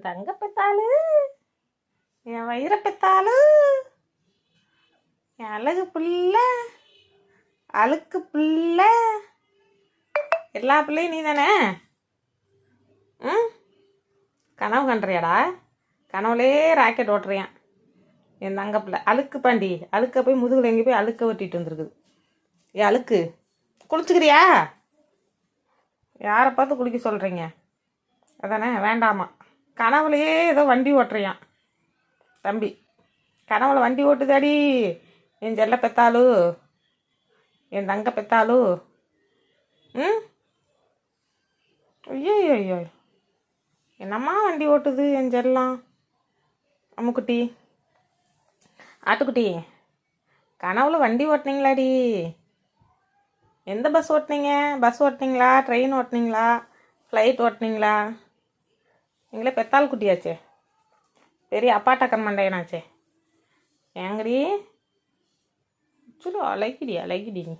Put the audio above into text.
என் தங்க பெத்தாளு என் வயிற பெத்தாளு என் அழகு புள்ள? அழுக்கு புள்ள? எல்லா பிள்ளையும் நீ தானே ம்? கனவு கண்டுறியாடா? கனவுலே ராக்கெட் ஓட்டுறியான். என் தங்க பிள்ளை. அழுக்கு பாண்டி. அழுக்க போய் முதுகில் எங்கே போய் அழுக்க ஒட்டிட்டு வந்துருக்குது. ஏ அழுக்கு. குளிச்சுக்கிறியா? யாரை பார்த்து குளிக்க சொல்கிறீங்க அதானே வேண்டாமா. கனவுலையே ஏதோ வண்டி ஓட்டுறியான் தம்பி கனவுல வண்டி ஓட்டுதாடி. என் செல்ல பெத்தாலு என் தங்க பெத்தாலு. ம்? ஐயோ ஐயோ என்னம்மா வண்டி ஓட்டுது என் செல்லம்? அம்முக்குட்டி. ஆட்டுக்குட்டி கனவுல வண்டி ஓட்டுனீங்களாடி. எந்த பஸ் ஓட்டுனீங்க? பஸ் ஓட்டினீங்களா? ட்ரெயின் ஓட்டுனீங்களா? ஃப்ளைட் ஓட்டினீங்களா? எங்களே பெத்தாள் குட்டியாச்சே. பெரிய அப்பாட்டக்கன் மண்டையனாச்சே. ஏங்கடி? சுடு அழகிடி அழகிடி நீ